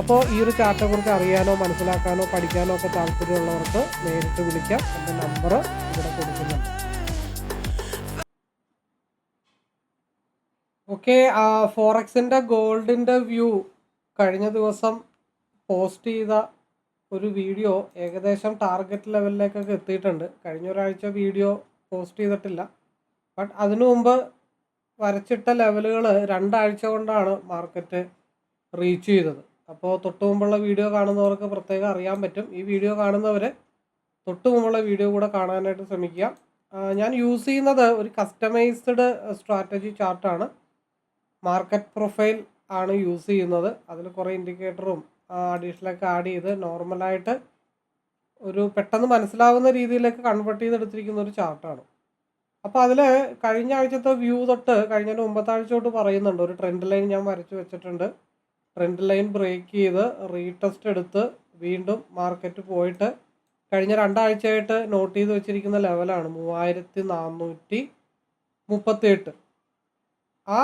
അപ്പോൾ ഈ ഒരു ചാർട്ടെ കുറിച്ച് അറിയാനോ മനസ്സിലാക്കാനോ പഠിക്കാനോ ഒക്കെ താല്പര്യമുള്ളവർക്ക് നേരിട്ട് വിളിക്കാം. എന്റെ നമ്പർ ഇവിടെ കൊടുക്കുന്നുണ്ട്. ഓക്കെ ഫോറക്സിന്റെ ഗോൾഡിന്റെ വ്യൂ കഴിഞ്ഞ ദിവസം പോസ്റ്റ് ചെയ്ത ഒരു വീഡിയോ ഏകദേശം ടാർഗറ്റ് ലെവലിലേക്കൊക്കെ എത്തിയിട്ടുണ്ട്. കഴിഞ്ഞ ഒരാഴ്ച വീഡിയോ പോസ്റ്റ് ചെയ്തിട്ടില്ല. ബട്ട് അതിനു മുമ്പ് വരച്ചിട്ട ലെവലുകൾ രണ്ടാഴ്ച കൊണ്ടാണ് മാർക്കറ്റ് റീച്ച് ചെയ്തത്. അപ്പോൾ തൊട്ടു മുമ്പുള്ള വീഡിയോ കാണുന്നവർക്ക് പ്രത്യേകം അറിയാൻ പറ്റും. ഈ വീഡിയോ കാണുന്നവർ തൊട്ടു മുമ്പുള്ള വീഡിയോ കൂടെ കാണാനായിട്ട് ശ്രമിക്കുക. ഞാൻ യൂസ് ചെയ്യുന്നത് ഒരു കസ്റ്റമൈസ്ഡ് സ്ട്രാറ്റജി ചാർട്ടാണ് മാർക്കറ്റ് പ്രൊഫൈൽ ആണ് യൂസ് ചെയ്യുന്നത്. അതിൽ കുറേ ഇൻഡിക്കേറ്ററും അഡീഷണലൊക്കെ ആഡ് ചെയ്ത് നോർമലായിട്ട് ഒരു പെട്ടെന്ന് മനസ്സിലാവുന്ന രീതിയിലേക്ക് കൺവേർട്ട് ചെയ്തെടുത്തിരിക്കുന്ന ഒരു ചാർട്ടാണ് അപ്പോൾ അതിൽ കഴിഞ്ഞ ആഴ്ചത്തെ വ്യൂ തൊട്ട് കഴിഞ്ഞ ആഴ്ച തൊട്ട് പറയുന്നുണ്ട്. ഒരു ട്രെൻഡ് ലൈൻ ഞാൻ വരച്ചു വെച്ചിട്ടുണ്ട്. ട്രെൻഡ് ലൈൻ ബ്രേക്ക് ചെയ്ത് റീടെസ്റ്റ് എടുത്ത് വീണ്ടും മാർക്കറ്റ് പോയിട്ട് കഴിഞ്ഞ രണ്ടാഴ്ചയായിട്ട് നോട്ട് ചെയ്ത് വെച്ചിരിക്കുന്ന ലെവലാണ് മൂവായിരത്തി നാനൂറ്റി മുപ്പത്തി എട്ട് ആ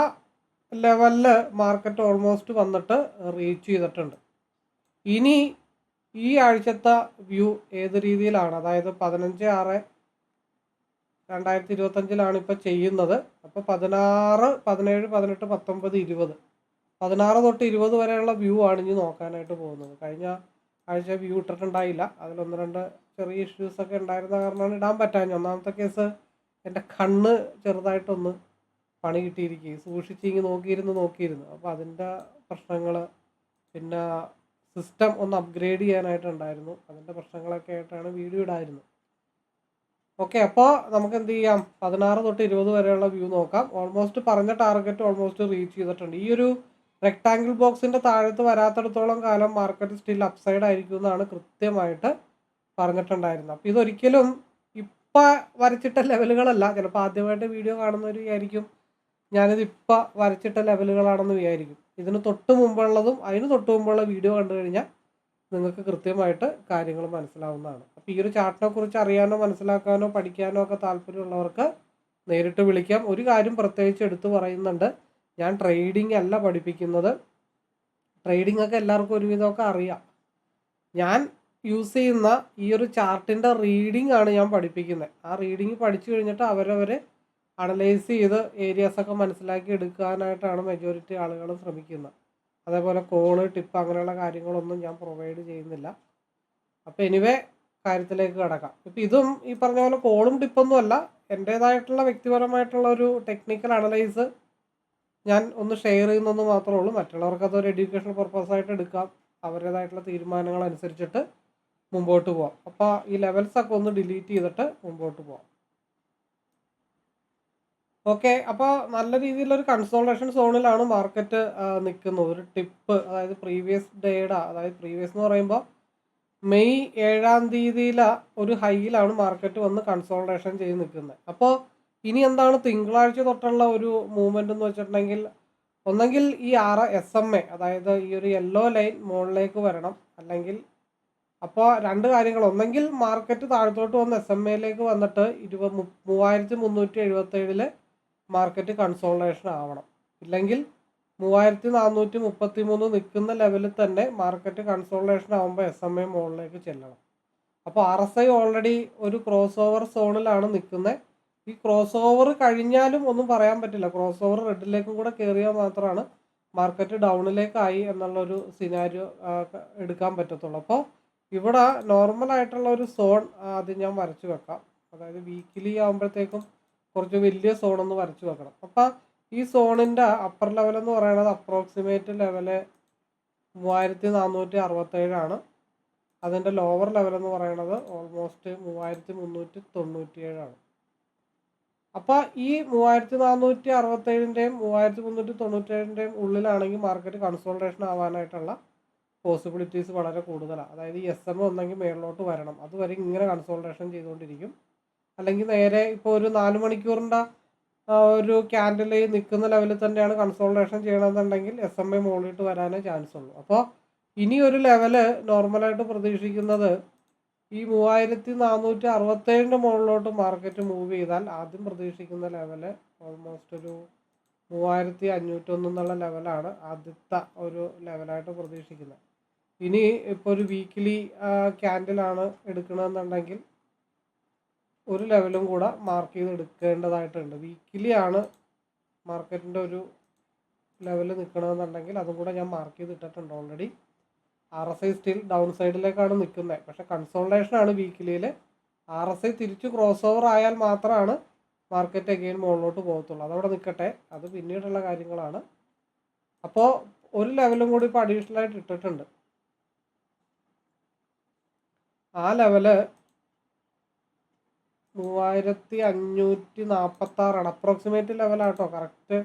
ലെവലിൽ മാർക്കറ്റ് ഓൾമോസ്റ്റ് വന്നിട്ട് റീച്ച് ചെയ്തിട്ടുണ്ട്. ഇനി ഈ ആഴ്ചത്തെ വ്യൂ ഏത് രീതിയിലാണ്? അതായത് പതിനഞ്ച് ആറ് രണ്ടായിരത്തി ഇരുപത്തഞ്ചിലാണ് ഇപ്പോൾ ചെയ്യുന്നത്. അപ്പോൾ പതിനാറ് പതിനേഴ് പതിനെട്ട് പത്തൊമ്പത് ഇരുപത്. പതിനാറ് തൊട്ട് ഇരുപത് വരെയുള്ള വ്യൂ ആണ് ഇനി നോക്കാനായിട്ട് പോകുന്നത്. കഴിഞ്ഞ ആഴ്ച വ്യൂ ഇട്ടിട്ടുണ്ടായില്ല. അതിലൊന്ന് രണ്ട് ചെറിയ ഇഷ്യൂസ് ഒക്കെ ഉണ്ടായിരുന്ന കാരണമാണ് ഇടാൻ പറ്റാഞ്ഞ ഒന്നാമത്തെ കേസ് എന്റെ കണ്ണ് ചെറുതായിട്ടൊന്ന് പണി കിട്ടിയിരിക്കുകയും. സൂക്ഷിച്ച് ഇങ്ങനെ നോക്കിയിരുന്നു നോക്കിയിരുന്നു. അപ്പോൾ അതിന്റെ പ്രശ്നങ്ങൾ പിന്നെ സിസ്റ്റം ഒന്ന് അപ്ഗ്രേഡ് ചെയ്യാനായിട്ടുണ്ടായിരുന്നു. അതിന്റെ പ്രശ്നങ്ങളൊക്കെ ആയിട്ടാണ് വീഡിയോ ഇടായിരുന്നത്. ഓക്കെ അപ്പോൾ നമുക്ക് എന്ത് ചെയ്യാം? പതിനാറ് തൊട്ട് ഇരുപത് വരെയുള്ള വ്യൂ നോക്കാം. ഓൾമോസ്റ്റ് പറഞ്ഞ ടാർഗറ്റ് ഓൾമോസ്റ്റ് റീച്ച് ചെയ്തിട്ടുണ്ട്. ഈ ഒരു റെക്ടാങ്കിൾ ബോക്സിന്റെ താഴത്ത് വരാത്തിടത്തോളം കാലം മാർക്കറ്റ് സ്റ്റിൽ അപ്സൈഡ് ആയിരിക്കും എന്നാണ് കൃത്യമായിട്ട് പറഞ്ഞിട്ടുണ്ടായിരുന്നത്. അപ്പോൾ ഇതൊരിക്കലും ഇപ്പം വരച്ചിട്ട ലെവലുകളല്ല ചിലപ്പോൾ ആദ്യമായിട്ട് വീഡിയോ കാണുന്നവർ വിചാരിക്കും ഞാനിത് ഇപ്പം വരച്ചിട്ട ലെവലുകളാണെന്ന് വിചാരിക്കും. ഇതിന് തൊട്ട് മുമ്പുള്ളതും അതിന് തൊട്ട് മുമ്പുള്ള വീഡിയോ കണ്ടു കഴിഞ്ഞാൽ നിങ്ങൾക്ക് കൃത്യമായിട്ട് കാര്യങ്ങൾ മനസ്സിലാവുന്നതാണ്. അപ്പോൾ ഈ ഒരു ചാർട്ടിനെ കുറിച്ച് അറിയാനോ മനസ്സിലാക്കാനോ പഠിക്കാനോ ഒക്കെ താല്പര്യമുള്ളവർക്ക് നേരിട്ട് വിളിക്കാം. ഒരു കാര്യം പ്രത്യേകിച്ച് എടുത്തു പറയുന്നുണ്ട്. ഞാൻ ട്രേഡിംഗ് അല്ല പഠിപ്പിക്കുന്നത്. ട്രേഡിംഗ് ഒക്കെ എല്ലാവർക്കും ഒരുവിധമൊക്കെ അറിയാം. ഞാൻ യൂസ് ചെയ്യുന്ന ഈ ഒരു ചാർട്ടിന്റെ റീഡിംഗ് ആണ് ഞാൻ പഠിപ്പിക്കുന്നത് ആ റീഡിംഗ് പഠിച്ചു കഴിഞ്ഞിട്ട് അവരവർ അനലൈസ് ചെയ്ത് ഏരിയാസ് ഒക്കെ മനസ്സിലാക്കി എടുക്കാനായിട്ടാണ് മെജോറിറ്റി ആളുകൾ ശ്രമിക്കുന്നത്. അതേപോലെ കോൾ ടിപ്പ് അങ്ങനെയുള്ള കാര്യങ്ങളൊന്നും ഞാൻ പ്രൊവൈഡ് ചെയ്യുന്നില്ല. അപ്പോൾ എനിവേ കാര്യത്തിലേക്ക് കിടക്കാം. ഇപ്പം ഇതും ഈ പറഞ്ഞ പോലെ കോളും ടിപ്പൊന്നും അല്ല. എന്റേതായിട്ടുള്ള വ്യക്തിപരമായിട്ടുള്ള ഒരു ടെക്നിക്കൽ അനലൈസ് ഞാൻ ഒന്ന് ഷെയർ ചെയ്യുന്നെന്ന് മാത്രമേ ഉള്ളൂ. മറ്റുള്ളവർക്ക് അതൊരു എഡ്യൂക്കേഷൻ പർപ്പസായിട്ട് എടുക്കാം. അവരുടേതായിട്ടുള്ള തീരുമാനങ്ങൾ അനുസരിച്ചിട്ട് മുമ്പോട്ട് പോവാം. അപ്പോൾ ഈ ലെവൽസ് ഒക്കെ ഒന്ന് ഡിലീറ്റ് ചെയ്തിട്ട് മുമ്പോട്ട് പോവാം. ഓക്കെ അപ്പോൾ നല്ല രീതിയിലൊരു കൺസോൾട്ടേഷൻ സോണിലാണ് മാർക്കറ്റ് നിൽക്കുന്നത്. ഒരു ടിപ്പ് അതായത് പ്രീവിയസ് ഡേയുടെ അതായത് പ്രീവിയസ് എന്ന് പറയുമ്പോൾ മെയ് ഏഴാം തീയതിയിലെ ഒരു ഹൈയിലാണ് മാർക്കറ്റ് വന്ന് കൺസോൾട്ടേഷൻ ചെയ്ത് നിൽക്കുന്നത്. അപ്പോൾ ഇനി എന്താണ് തിങ്കളാഴ്ച തൊട്ടുള്ള ഒരു മൂവ്മെന്റ് എന്ന് വെച്ചിട്ടുണ്ടെങ്കിൽ ഒന്നെങ്കിൽ ഈ ആറ് എസ് എം എ അതായത് ഈ ഒരു യെല്ലോ ലൈൻ മുകളിലേക്ക് വരണം. അല്ലെങ്കിൽ അപ്പോൾ രണ്ട് കാര്യങ്ങൾ. ഒന്നെങ്കിൽ മാർക്കറ്റ് താഴത്തോട്ട് വന്ന് എസ് എം എയിലേക്ക് വന്നിട്ട് ഇരുപത് മു- മൂവായിരത്തി മുന്നൂറ്റി എഴുപത്തേഴിൽ മാർക്കറ്റ് കൺസോൾട്ടേഷൻ ആവണം. ഇല്ലെങ്കിൽ മൂവായിരത്തി നാനൂറ്റി മുപ്പത്തി മൂന്ന് നിൽക്കുന്ന ലെവലിൽ തന്നെ മാർക്കറ്റ് കൺസോൾട്ടേഷൻ ആകുമ്പോൾ എസ് എം എ മുകളിലേക്ക് ചെല്ലണം. അപ്പോൾ ആർ എസ് ഐ ഓൾറെഡി ഒരു ക്രോസ് ഓവർ സോണിലാണ് നിൽക്കുന്നത് ഈ ക്രോസ് ഓവർ കഴിഞ്ഞാലും ഒന്നും പറയാൻ പറ്റില്ല. ക്രോസ് ഓവർ റെഡിലേക്കും കൂടെ കയറിയാൽ മാത്രമാണ് മാർക്കറ്റ് ഡൗണിലേക്കായി എന്നുള്ളൊരു സിനാരിയോ എടുക്കാൻ പറ്റത്തുള്ളൂ. അപ്പോൾ ഇവിടെ നോർമൽ ആയിട്ടുള്ള ഒരു സോൺ ആദ്യം ഞാൻ വരച്ചു വെക്കാം. അതായത് വീക്കിലി ആകുമ്പോഴത്തേക്കും കുറച്ച് വലിയ സോൺ ഒന്ന് വരച്ചു വെക്കണം. അപ്പം ഈ സോണിന്റെ അപ്പർ ലെവൽ എന്ന് പറയുന്നത് അപ്രോക്സിമേറ്റ് ലെവൽ മൂവായിരത്തി നാനൂറ്റി അറുപത്തേഴാണ് അതിന്റെ ലോവർ ലെവൽ എന്ന് പറയുന്നത് ഓൾമോസ്റ്റ് മൂവായിരത്തി മുന്നൂറ്റി തൊണ്ണൂറ്റി ഏഴാണ് അപ്പോൾ ഈ മൂവായിരത്തി നാനൂറ്റി അറുപത്തേഴിന്റെയും മൂവായിരത്തി മുന്നൂറ്റി തൊണ്ണൂറ്റേഴിന്റെയും ഉള്ളിലാണെങ്കിൽ മാർക്കറ്റ് കൺസോൾട്ടേഷൻ ആവാനായിട്ടുള്ള പോസിബിലിറ്റീസ് വളരെ കൂടുതലാണ് അതായത് എസ് എം ഒന്നെങ്കിൽ മേളിലോട്ട് വരണം. അതുവരെ ഇങ്ങനെ കൺസോൾട്ടേഷൻ ചെയ്തുകൊണ്ടിരിക്കും. അല്ലെങ്കിൽ നേരെ ഇപ്പോൾ ഒരു നാല് മണിക്കൂറിന്റെ ഒരു ക്യാൻഡിൽ നിൽക്കുന്ന ലെവലിൽ തന്നെയാണ് കൺസോൾട്ടേഷൻ ചെയ്യണമെന്നുണ്ടെങ്കിൽ എസ് എം ഐ മുകളിലോട്ട് വരാനേ ചാൻസ് ഉള്ളൂ. അപ്പോൾ ഇനി ഒരു ലെവൽ നോർമലായിട്ട് പ്രതീക്ഷിക്കുന്നത് ഈ മൂവായിരത്തി നാനൂറ്റി അറുപത്തേഴിന്റെ മുകളിലോട്ട് മാർക്കറ്റ് മൂവ് ചെയ്താൽ ആദ്യം പ്രതീക്ഷിക്കുന്ന ലെവൽ ഓൾമോസ്റ്റ് ഒരു മൂവായിരത്തി അഞ്ഞൂറ്റൊന്ന് എന്നുള്ള ലെവലാണ് ആദ്യത്തെ ഒരു ലെവലായിട്ട് പ്രതീക്ഷിക്കുന്നത്. ഇനി ഇപ്പോൾ ഒരു വീക്കിലി ക്യാൻഡിലാണ് എടുക്കണമെന്നുണ്ടെങ്കിൽ ഒരു ലെവലും കൂടെ മാർക്ക് ചെയ്ത് എടുക്കേണ്ടതായിട്ടുണ്ട് വീക്കിലി ആണ് മാർക്കറ്റിന്റെ ഒരു ലെവൽ നിൽക്കണമെന്നുണ്ടെങ്കിൽ അതും കൂടെ ഞാൻ മാർക്ക് ചെയ്ത് ഇട്ടിട്ടുണ്ട് already R S I still down സൈഡിലേക്കാണ് നിൽക്കുന്നത്. പക്ഷേ കൺസോൾട്ടേഷൻ ആണ് വീക്കിലിയിൽ ആർ എസ് ഐ തിരിച്ച് ക്രോസ് ഓവർ ആയാൽ മാത്രമാണ് മാർക്കറ്റ് അഗെയിൻ മുകളിലോട്ട് പോകത്തുള്ളൂ. അതവിടെ നിൽക്കട്ടെ. അത് പിന്നീടുള്ള കാര്യങ്ങളാണ്. അപ്പോൾ ഒരു ലെവലും കൂടി ഇപ്പോൾ അഡീഷണൽ ആയിട്ട് ഇട്ടിട്ടുണ്ട്. ആ ലെവൽ മൂവായിരത്തി അഞ്ഞൂറ്റി നാൽപ്പത്താറാണ് അപ്രോക്സിമേറ്റ് ലെവലാട്ടോ കറക്റ്റ്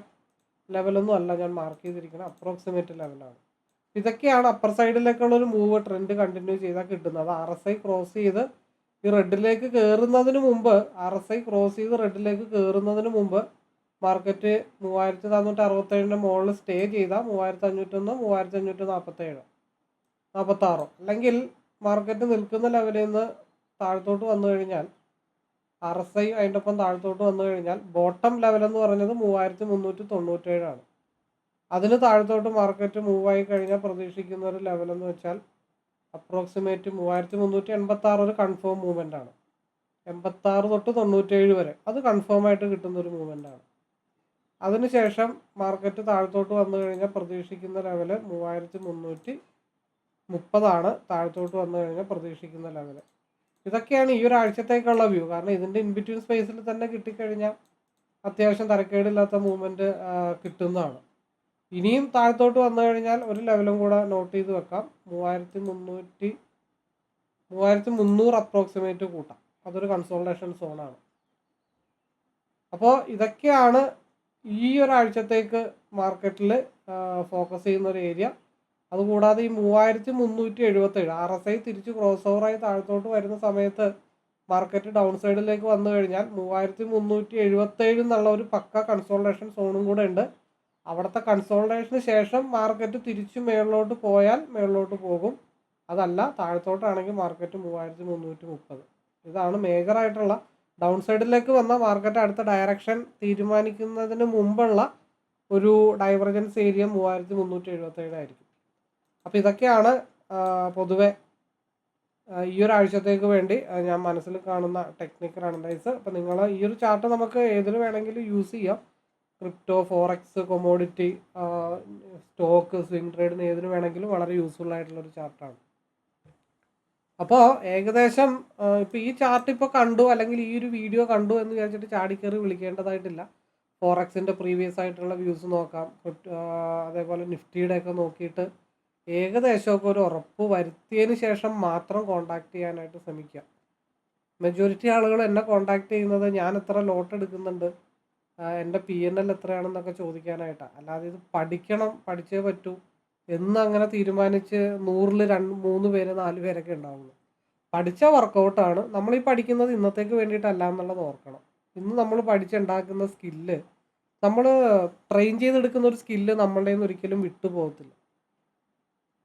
ലെവലൊന്നും അല്ല ഞാൻ മാർക്ക് ചെയ്തിരിക്കുന്നത്. അപ്രോക്സിമേറ്റ് ലെവലാണ് ഇതൊക്കെയാണ് അപ്പർ സൈഡിലേക്കുള്ള ഒരു മൂവ് ട്രെൻഡ് കണ്ടിന്യൂ ചെയ്താൽ കിട്ടുന്നത് ആർ എസ് ഐ ക്രോസ് ചെയ്ത് ഈ റെഡിലേക്ക് കയറുന്നതിന് മുമ്പ് ആർ എസ് ഐ ക്രോസ് ചെയ്ത് റെഡിലേക്ക് കയറുന്നതിന് മുമ്പ് മാർക്കറ്റ് മൂവായിരത്തി നാനൂറ്റി അറുപത്തേഴിന്റെ മുകളിൽ സ്റ്റേ ചെയ്താൽ മൂവായിരത്തി അഞ്ഞൂറ്റൊന്ന് മൂവായിരത്തി അഞ്ഞൂറ്റി നാൽപ്പത്തേഴ് നാൽപ്പത്താറോ അല്ലെങ്കിൽ മാർക്കറ്റ് നിൽക്കുന്ന ലെവലിൽ നിന്ന് താഴത്തോട്ട് വന്നു കഴിഞ്ഞാൽ ആർ എസ് ഐ അതിന്റെ ഒപ്പം താഴത്തോട്ട് വന്നു കഴിഞ്ഞാൽ ബോട്ടം ലെവൽ എന്ന് പറഞ്ഞത് മൂവായിരത്തി മുന്നൂറ്റി തൊണ്ണൂറ്റേഴാണ് അതിന് താഴത്തോട്ട് മാർക്കറ്റ് മൂവ് ആയി കഴിഞ്ഞാൽ പ്രതീക്ഷിക്കുന്ന ഒരു ലെവൽ എന്ന് വെച്ചാൽ അപ്രോക്സിമേറ്റ് മൂവായിരത്തി മുന്നൂറ്റി എൺപത്തി ആറ് ഒരു കൺഫേം മൂവ്മെന്റ് ആണ്. എൺപത്താറ് തൊട്ട് തൊണ്ണൂറ്റേഴ് വരെ അത് കൺഫേം ആയിട്ട് കിട്ടുന്ന ഒരു മൂവ്മെന്റ് ആണ്. അതിനുശേഷം മാർക്കറ്റ് താഴത്തോട്ട് വന്നു കഴിഞ്ഞാൽ പ്രതീക്ഷിക്കുന്ന ലെവൽ മൂവായിരത്തി മുന്നൂറ്റി മുപ്പതാണ് താഴത്തോട്ട് വന്നു കഴിഞ്ഞാൽ പ്രതീക്ഷിക്കുന്ന ലെവൽ ഇതൊക്കെയാണ് ഈ ഒരാഴ്ചത്തേക്കുള്ള വ്യൂ കാരണം ഇതിന്റെ ഇൻബിറ്റ്വീൻ സ്പേസിൽ തന്നെ കിട്ടിക്കഴിഞ്ഞാൽ അത്യാവശ്യം തരക്കേടില്ലാത്ത മൂവ്മെന്റ് കിട്ടുന്നതാണ്. ഇനിയും താഴത്തോട്ട് വന്നു കഴിഞ്ഞാൽ ഒരു ലെവലും കൂടെ നോട്ട് ചെയ്ത് വെക്കാം. മൂവായിരത്തി മുന്നൂറ്റി മൂവായിരത്തി മുന്നൂറ് അപ്രോക്സിമേറ്റ് കൂട്ടാം. അതൊരു കൺസോൾട്ടേഷൻ സോണാണ് അപ്പോൾ ഇതൊക്കെയാണ് ഈ ഒരാഴ്ചത്തേക്ക് മാർക്കറ്റിൽ ഫോക്കസ് ചെയ്യുന്ന ഒരു ഏരിയ അതുകൂടാതെ ഈ മൂവായിരത്തി മുന്നൂറ്റി എഴുപത്തേഴ് ആർ എസ് ഐ തിരിച്ച് ക്രോസ് ഓവറായി താഴത്തോട്ട് വരുന്ന സമയത്ത് മാർക്കറ്റ് ഡൗൺ സൈഡിലേക്ക് വന്നു കഴിഞ്ഞാൽ മൂവായിരത്തി മുന്നൂറ്റി എഴുപത്തേഴ് എന്നുള്ള ഒരു പക്ക കൺസോൾട്ടേഷൻ സോണും കൂടെ ഉണ്ട്. അവിടുത്തെ കൺസോൾട്ടേഷന് ശേഷം മാർക്കറ്റ് തിരിച്ചു മേളിലോട്ട് പോയാൽ മേളിലോട്ട് പോകും. അതല്ല താഴത്തോട്ടാണെങ്കിൽ മാർക്കറ്റ് മൂവായിരത്തി മുന്നൂറ്റി മുപ്പത്. ഇതാണ് മേജറായിട്ടുള്ള ഡൗൺ സൈഡിലേക്ക് വന്ന മാർക്കറ്റ് അടുത്ത ഡയറക്ഷൻ തീരുമാനിക്കുന്നതിന് മുമ്പുള്ള ഒരു ഡൈവർജൻസ് ഏരിയ മൂവായിരത്തി മുന്നൂറ്റി എഴുപത്തേഴ് ആയിരിക്കും. അപ്പോൾ ഇതൊക്കെയാണ് പൊതുവെ ഈ ഒരു ആഴ്ചത്തേക്ക് വേണ്ടി ഞാൻ മനസ്സിൽ കാണുന്ന ടെക്നിക്കൽ അനലൈസ് അപ്പോൾ നിങ്ങൾ ഈ ഒരു ചാർട്ട് നമുക്ക് ഏതിന് വേണമെങ്കിലും യൂസ് ചെയ്യാം. Crypto forex commodity stock swing ട്രേഡിന് ഏതിന് വേണമെങ്കിലും വളരെ യൂസ്ഫുൾ ആയിട്ടുള്ള ഒരു ചാർട്ടാണ് അപ്പോൾ ഏകദേശം ഇപ്പോൾ ഈ ചാർട്ട് ഇപ്പോൾ കണ്ടു അല്ലെങ്കിൽ ഈ ഒരു വീഡിയോ കണ്ടു എന്ന് വിചാരിച്ചിട്ട് ചാടിക്കയറി വിളിക്കേണ്ടതായിട്ടില്ല. ഫോറക്സിന്റെ പ്രീവിയസ് ആയിട്ടുള്ള വ്യൂസ് നോക്കാം. അതേപോലെ നിഫ്റ്റിയുടെ ഒക്കെ നോക്കിയിട്ട് ഏകദേശമൊക്കെ ഒരു ഉറപ്പ് വരുത്തിയതിന് ശേഷം മാത്രം കോണ്ടാക്ട് ചെയ്യാനായിട്ട് ശ്രമിക്കുക. മെജോറിറ്റി ആളുകൾ എന്നെ കോണ്ടാക്ട് ചെയ്യുന്നത് ഞാൻ എത്ര ലോട്ട് എടുക്കുന്നുണ്ട് എന്റെ പി എൻ എൽ എത്രയാണെന്നൊക്കെ ചോദിക്കാനായിട്ടാണ് അല്ലാതെ ഇത് പഠിക്കണം പഠിച്ചേ പറ്റൂ എന്ന് അങ്ങനെ തീരുമാനിച്ച് നൂറിൽ രണ്ട് മൂന്ന് പേര് നാല് പേരൊക്കെ ഉണ്ടാവുള്ളൂ. പഠിച്ച വർക്കൗട്ടാണ് നമ്മൾ ഈ പഠിക്കുന്നത് ഇന്നത്തേക്ക് വേണ്ടിയിട്ടല്ല എന്നുള്ളത് ഓർക്കണം. ഇന്ന് നമ്മൾ പഠിച്ചുണ്ടാക്കുന്ന സ്കില്ല് നമ്മൾ ട്രെയിൻ ചെയ്തെടുക്കുന്ന ഒരു സ്കില്ല് നമ്മളുടെ നിന്ന് ഒരിക്കലും വിട്ടു പോകത്തില്ല.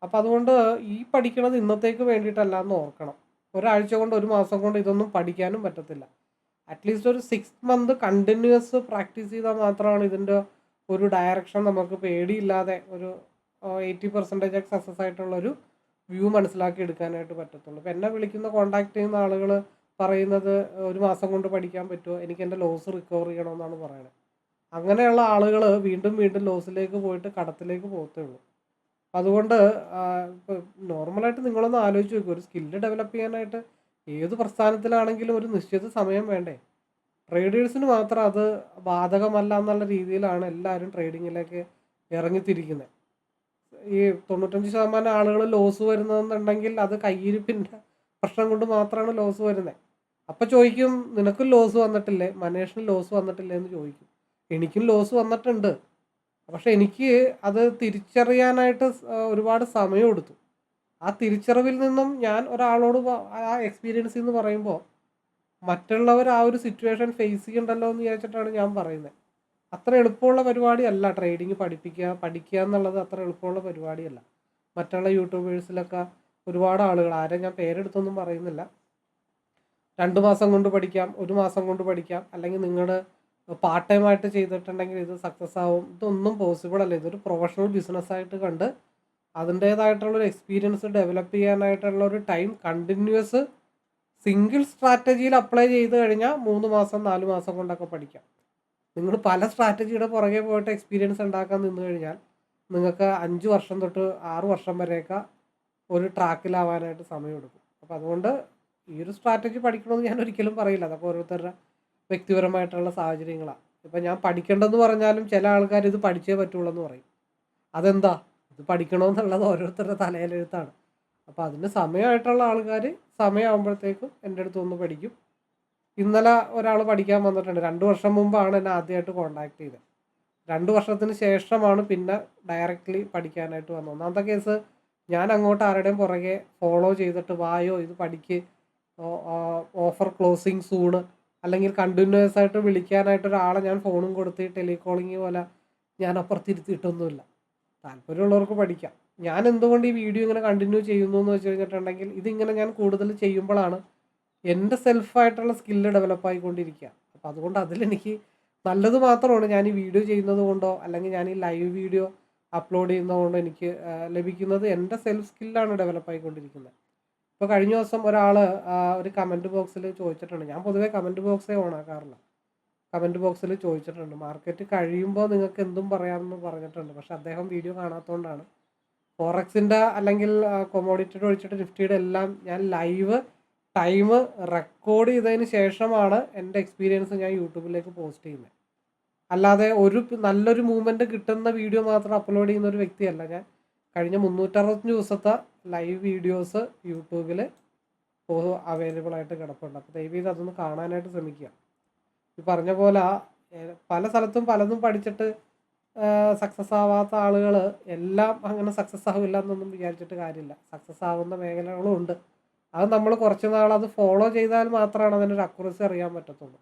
അപ്പം അതുകൊണ്ട് ഈ പഠിക്കണത് ഇന്നത്തേക്ക് വേണ്ടിയിട്ടല്ല എന്ന് ഓർക്കണം. ഒരാഴ്ച കൊണ്ട് ഒരു മാസം കൊണ്ട് ഇതൊന്നും പഠിക്കാനും പറ്റത്തില്ല. അറ്റ്ലീസ്റ്റ് ഒരു സിക്സ് മന്ത് കണ്ടിന്യൂസ് പ്രാക്ടീസ് ചെയ്താൽ മാത്രമാണ് ഇതിന്റെ ഒരു ഡയറക്ഷൻ നമുക്ക് പേടിയില്ലാതെ ഒരു എയ്റ്റി പെർസെന്റേജ് ഒക്കെ സക്സസ് ആയിട്ടുള്ളൊരു വ്യൂ മനസ്സിലാക്കി എടുക്കാനായിട്ട് പറ്റത്തുള്ളൂ. ഇപ്പം എന്നെ വിളിക്കുന്ന കോണ്ടാക്ട് ചെയ്യുന്ന ആളുകൾ പറയുന്നത് ഒരു മാസം കൊണ്ട് പഠിക്കാൻ പറ്റുമോ? എനിക്ക് എന്റെ ലോസ് റിക്കവർ ചെയ്യണമെന്നാണ് പറയുന്നത് അങ്ങനെയുള്ള ആളുകൾ വീണ്ടും വീണ്ടും ലോസിലേക്ക് പോയിട്ട് കടത്തിലേക്ക് പോകത്തേ ഉള്ളൂ. അതുകൊണ്ട് നോർമലായിട്ട് നിങ്ങളൊന്ന് ആലോചിച്ച് നോക്കുക ഒരു സ്കില്ല് ഡെവലപ്പ് ചെയ്യാനായിട്ട് ഏത് പ്രസ്ഥാനത്തിലാണെങ്കിലും ഒരു നിശ്ചിത സമയം വേണ്ടേ? ട്രേഡേഴ്സിന് മാത്രം അത് ബാധകമല്ല എന്നുള്ള രീതിയിലാണ് എല്ലാവരും ട്രേഡിങ്ങിലേക്ക് ഇറങ്ങിത്തിരിക്കുന്നത് ഈ തൊണ്ണൂറ്റഞ്ച് ശതമാനം ആളുകൾ ലോസ് വരുന്നതെന്നുണ്ടെങ്കിൽ അത് കയ്യിരിപ്പിന്റെ പ്രശ്നം കൊണ്ട് മാത്രമാണ് ലോസ് വരുന്നത് അപ്പോൾ ചോദിക്കും നിനക്കും ലോസ് വന്നിട്ടില്ലേ? മനേഷിന് ലോസ് വന്നിട്ടില്ലേ? എന്ന് ചോദിക്കും. എനിക്കും ലോസ് വന്നിട്ടുണ്ട്. പക്ഷെ എനിക്ക് അത് തിരിച്ചറിയാനായിട്ട് ഒരുപാട് സമയം എടുത്തു. ആ തിരിച്ചറിവിൽ നിന്നും ഞാൻ ഒരാളോട് ആ എക്സ്പീരിയൻസ് എന്ന് പറയുമ്പോൾ മറ്റുള്ളവർ ആ ഒരു സിറ്റുവേഷൻ ഫേസ് ചെയ്യണ്ടല്ലോ എന്ന് വിചാരിച്ചിട്ടാണ് ഞാൻ പറയുന്നത് അത്ര എളുപ്പമുള്ള പരിപാടിയല്ല ട്രേഡിങ് പഠിപ്പിക്കുക പഠിക്കുക എന്നുള്ളത് അത്ര എളുപ്പമുള്ള പരിപാടിയല്ല. മറ്റുള്ള യൂട്യൂബേഴ്സിലൊക്കെ ഒരുപാട് ആളുകൾ ആരെ ഞാൻ പേരെടുത്തൊന്നും പറയുന്നില്ല. രണ്ട് മാസം കൊണ്ട് പഠിക്കാം ഒരു മാസം കൊണ്ട് പഠിക്കാം അല്ലെങ്കിൽ നിങ്ങൾ പാർട്ട് ടൈം ആയിട്ട് ചെയ്തിട്ടുണ്ടെങ്കിൽ ഇത് സക്സസ് ആവും. ഇതൊന്നും പോസിബിൾ അല്ല. ഇതൊരു പ്രൊഫഷണൽ ബിസിനസ്സായിട്ട് കണ്ട് അതിന്റേതായിട്ടുള്ളൊരു എക്സ്പീരിയൻസ് ഡെവലപ്പ് ചെയ്യാനായിട്ടുള്ള ഒരു ടൈം കണ്ടിന്യൂസ് സിംഗിൾ സ്ട്രാറ്റജിയിൽ അപ്ലൈ ചെയ്ത് കഴിഞ്ഞാൽ മൂന്ന് മാസം നാല് മാസം കൊണ്ടൊക്കെ പഠിക്കാം. നിങ്ങൾ പല സ്ട്രാറ്റജിയുടെ പുറകെ പോയിട്ട് എക്സ്പീരിയൻസ് ഉണ്ടാക്കാൻ നിന്ന് കഴിഞ്ഞാൽ നിങ്ങൾക്ക് അഞ്ച് വർഷം തൊട്ട് ആറ് വർഷം വരെയൊക്കെ ഒരു ട്രാക്കിലാവാനായിട്ട് സമയമെടുക്കും. അപ്പോൾ അതുകൊണ്ട് ഈ ഒരു സ്ട്രാറ്റജി പഠിക്കണമെന്ന് ഞാൻ ഒരിക്കലും പറയില്ല. അതൊക്കെ ഓരോരുത്തരുടെ വ്യക്തിപരമായിട്ടുള്ള സാഹചര്യങ്ങളാണ്. ഇപ്പം ഞാൻ പഠിക്കേണ്ടെന്ന് പറഞ്ഞാലും ചില ആൾക്കാർ ഇത് പഠിച്ചേ പറ്റുള്ളൂ എന്ന് പറയും. അതെന്താ? ഇത് പഠിക്കണമെന്നുള്ളത് ഓരോരുത്തരുടെ തലയിലെഴുത്താണ്. അപ്പോൾ അതിന് സമയമായിട്ടുള്ള ആൾക്കാർ സമയമാകുമ്പോഴത്തേക്കും എന്റെ അടുത്ത് ഒന്ന് പഠിക്കും. ഇന്നലെ ഒരാൾ പഠിക്കാൻ വന്നിട്ടുണ്ട്. രണ്ട് വർഷം മുമ്പാണ് എന്നെ ആദ്യമായിട്ട് കോണ്ടാക്ട് ചെയ്തത്. രണ്ട് വർഷത്തിന് ശേഷമാണ് പിന്നെ ഡയറക്റ്റ്ലി പഠിക്കാനായിട്ട് വന്നത്. ഒന്നാമത്തെ കേസ് ഞാൻ അങ്ങോട്ട് ആരുടെയും പുറകെ ഫോളോ ചെയ്തിട്ട് വായോ ഇത് പഠിക്ക് ഓഫർ ക്ലോസിങ് സൂണ് അല്ലെങ്കിൽ കണ്ടിന്യൂസ് ആയിട്ട് വിളിക്കാനായിട്ട് ഒരാളെ ഞാൻ ഫോണും കൊടുത്ത് ടെലികോളിങ് പോലെ ഞാൻ അപ്പുറത്തിരുത്തിയിട്ടൊന്നുമില്ല. താല്പര്യമുള്ളവർക്ക് പഠിക്കാം. ഞാൻ എന്തുകൊണ്ട് ഈ വീഡിയോ ഇങ്ങനെ കണ്ടിന്യൂ ചെയ്യുന്നു എന്ന് വെച്ച് കഴിഞ്ഞിട്ടുണ്ടെങ്കിൽ ഇതിങ്ങനെ ഞാൻ കൂടുതൽ ചെയ്യുമ്പോഴാണ് എന്റെ സെൽഫായിട്ടുള്ള സ്കില്ല് ഡെവലപ്പ് ആയിക്കൊണ്ടിരിക്കുക. അപ്പോൾ അതുകൊണ്ട് അതിലെനിക്ക് നല്ലത് മാത്രമാണ് ഞാൻ ഈ വീഡിയോ ചെയ്യുന്നത് കൊണ്ടോ അല്ലെങ്കിൽ ഞാൻ ഈ ലൈവ് വീഡിയോ അപ്ലോഡ് ചെയ്യുന്നത് കൊണ്ടോ എനിക്ക് ലഭിക്കുന്നത്. എന്റെ സെൽഫ് സ്കില്ലാണ് ഡെവലപ്പ് ആയിക്കൊണ്ടിരിക്കുന്നത്. ഇപ്പോൾ കഴിഞ്ഞ ദിവസം ഒരാൾ ഒരു കമന്റ് ബോക്സിൽ ചോദിച്ചിട്ടുണ്ട്. ഞാൻ പൊതുവേ കമന്റ് ബോക്സേ ഓണാക്കാറില്ല. കമന്റ് ബോക്സിൽ ചോദിച്ചിട്ടുണ്ട്. മാർക്കറ്റ് കഴിയുമ്പോൾ നിങ്ങൾക്ക് എന്തും പറയാമെന്ന് പറഞ്ഞിട്ടുണ്ട്. പക്ഷെ അദ്ദേഹം വീഡിയോ കാണാത്തതുകൊണ്ടാണ് ഫോറക്സിന്റെ അല്ലെങ്കിൽ കൊമോഡിറ്റിയുടെ ഒഴിച്ചിട്ട് നിഫ്റ്റിയുടെ എല്ലാം ഞാൻ ലൈവ് ടൈം റെക്കോർഡ് ചെയ്തതിന് ശേഷമാണ് എന്റെ എക്സ്പീരിയൻസ് ഞാൻ യൂട്യൂബിലേക്ക് പോസ്റ്റ് ചെയ്യുന്നത്. അല്ലാതെ ഒരു നല്ലൊരു മൂവ്മെന്റ് കിട്ടുന്ന വീഡിയോ മാത്രം അപ്ലോഡ് ചെയ്യുന്ന ഒരു വ്യക്തിയല്ല ഞാൻ. കഴിഞ്ഞ മുന്നൂറ്ററുപത്തഞ്ച് ദിവസത്തെ ലൈവ് വീഡിയോസ് യൂട്യൂബിൽ അവൈലബിൾ ആയിട്ട് കിടപ്പുണ്ട്. അപ്പോൾ ദയവ് ചെയ്ത് അതൊന്ന് കാണാനായിട്ട് ശ്രമിക്കുക. ഈ പറഞ്ഞ പോലെ പല സ്ഥലത്തും പലതും പഠിച്ചിട്ട് സക്സസ് ആവാത്ത ആളുകൾ എല്ലാം അങ്ങനെ സക്സസ് ആവില്ല എന്നൊന്നും വിചാരിച്ചിട്ട് കാര്യമില്ല. സക്സസ് ആവുന്ന മേഖലകളും ഉണ്ട്. അത് നമ്മൾ കുറച്ച് നാൾ അത് ഫോളോ ചെയ്താൽ മാത്രമാണ് അതിനൊരു അക്യുറസി അറിയാൻ പറ്റത്തുള്ളൂ.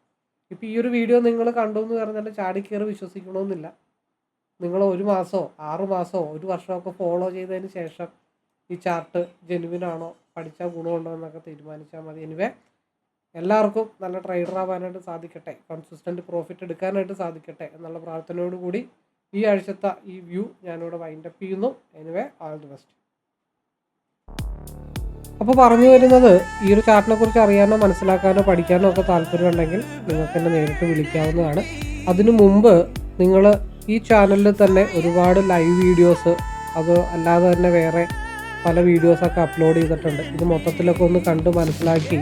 ഇപ്പം ഈ ഒരു വീഡിയോ നിങ്ങൾ കണ്ടു എന്ന് പറഞ്ഞിട്ട് ചാടിക്കയറി വിശ്വസിക്കണമെന്നില്ല. നിങ്ങൾ ഒരു മാസമോ ആറു മാസമോ ഒരു വർഷമൊക്കെ ഫോളോ ചെയ്തതിന് ശേഷം ഈ ചാർട്ട് ജെനുവിനാണോ പഠിച്ചാൽ ഗുണമുണ്ടോ എന്നൊക്കെ തീരുമാനിച്ചാൽ മതി. എനിവേ എല്ലാവർക്കും നല്ല ട്രേഡർ ആവാനായിട്ട് സാധിക്കട്ടെ. കൺസിസ്റ്റന്റ് പ്രോഫിറ്റ് എടുക്കാനായിട്ട് സാധിക്കട്ടെ എന്നുള്ള പ്രാർത്ഥനയോടുകൂടി ഈ ആഴ്ചത്തെ ഈ വ്യൂ ഞാനിവിടെ വൈൻഡപ്പ് ചെയ്യുന്നു. എനിവേ ആൾ ദി ബെസ്റ്റ് അപ്പോൾ പറഞ്ഞു വരുന്നത് ഈ ഒരു ചാർട്ടിനെ കുറിച്ച് അറിയാനോ മനസ്സിലാക്കാനോ പഠിക്കാനോ ഒക്കെ താല്പര്യമുണ്ടെങ്കിൽ നിങ്ങൾക്ക് എന്നെ നേരിട്ട് വിളിക്കാവുന്നതാണ്. അതിനു മുമ്പ് നിങ്ങൾ ഈ ചാനലിൽ തന്നെ ഒരുപാട് ലൈവ് വീഡിയോസ് അത് അല്ലാതെ തന്നെ വേറെ പല വീഡിയോസൊക്കെ അപ്ലോഡ് ചെയ്തിട്ടുണ്ട്. ഇത് മൊത്തത്തിലൊക്കെ ഒന്ന് കണ്ട് മനസ്സിലാക്കി